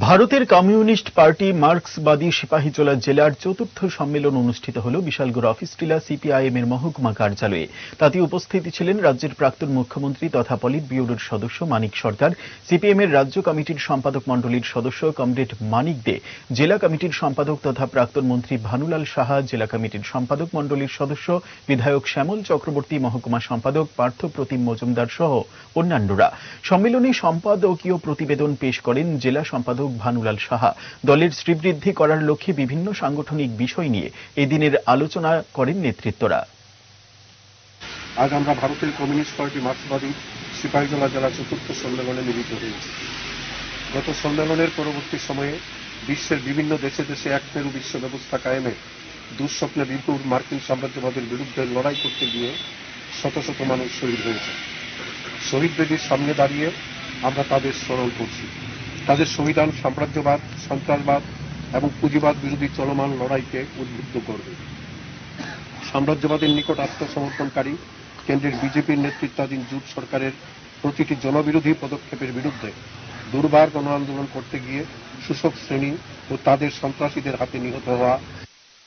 ভারতের communist party মার্ক্সবাদী Sepahijala জেলার চতুর্থ সম্মেলন অনুষ্ঠিত হল বিশালগড় অফিস টিলা সিপিআইএম এর মহকুমা কার্যালয়ে। তাতে উপস্থিত ছিলেন রাজ্যের প্রাক্তন মুখ্যমন্ত্রী তথা পলিট ব্যুরোর সদস্য মানিক সরকার সিপিএম এর রাজ্য কমিটির সম্পাদক মণ্ডলীর সদস্য কমরেড মানিক দে, জেলা কমিটির সম্পাদক তথা প্রাক্তন মন্ত্রী ভানুলাল সাহা, জেলা কমিটির সম্পাদক মণ্ডলীর সদস্য বিধায়ক শ্যামল চক্রবর্তী, মহকুমা সম্পাদক পার্থ প্রতিম মজুমদার সহ অন্যান্যরা। সম্মেলনে সম্পাদকীয় প্রতিবেদন পেশ করেন জেলা সম্পাদক ভানুলাল সাহা। দলের শ্রীবৃদ্ধি করার লক্ষ্যে বিভিন্ন সাংগঠনিক বিষয় নিয়ে এদিনের আলোচনা করেন নেতৃত্বরা। আজ আমরা ভারতের কমিউনিস্ট পার্টি মার্ক্সবাদী সিপাহীজলা জেলা চতুর্থ সম্মেলনে মিলিত হয়েছি। গত সম্মেলনের পরবর্তী সময়ে বিশ্বের বিভিন্ন দেশে দেশে একমেরু বিশ্ব ব্যবস্থা কায়েমে দুঃস্বপ্নে বিপুল মার্কিন সাম্রাজ্যবাদের বিরুদ্ধে লড়াই করতে গিয়ে শত শত মানুষ শহীদ হয়েছে। শহীদ বেদির সামনে দাঁড়িয়ে আমরা তাদের স্মরণ করছি। তাদের সংবিধান, সাম্রাজ্যবাদ, সন্ত্রাসবাদ এবং পুঁজিবাদ বিরোধী চলমান লড়াইকে উদ্বুদ্ধ করবে। সাম্রাজ্যবাদের নিকট আত্মসমর্পণকারী কেন্দ্রের বিজেপির নেতৃত্বাধীন জুট সরকারের প্রতিটি জনবিরোধী পদক্ষেপের বিরুদ্ধে দুর্বার গণ আন্দোলন করতে গিয়ে শোষক শ্রেণি ও তাদের সন্ত্রাসীদের হাতে নিহত হওয়া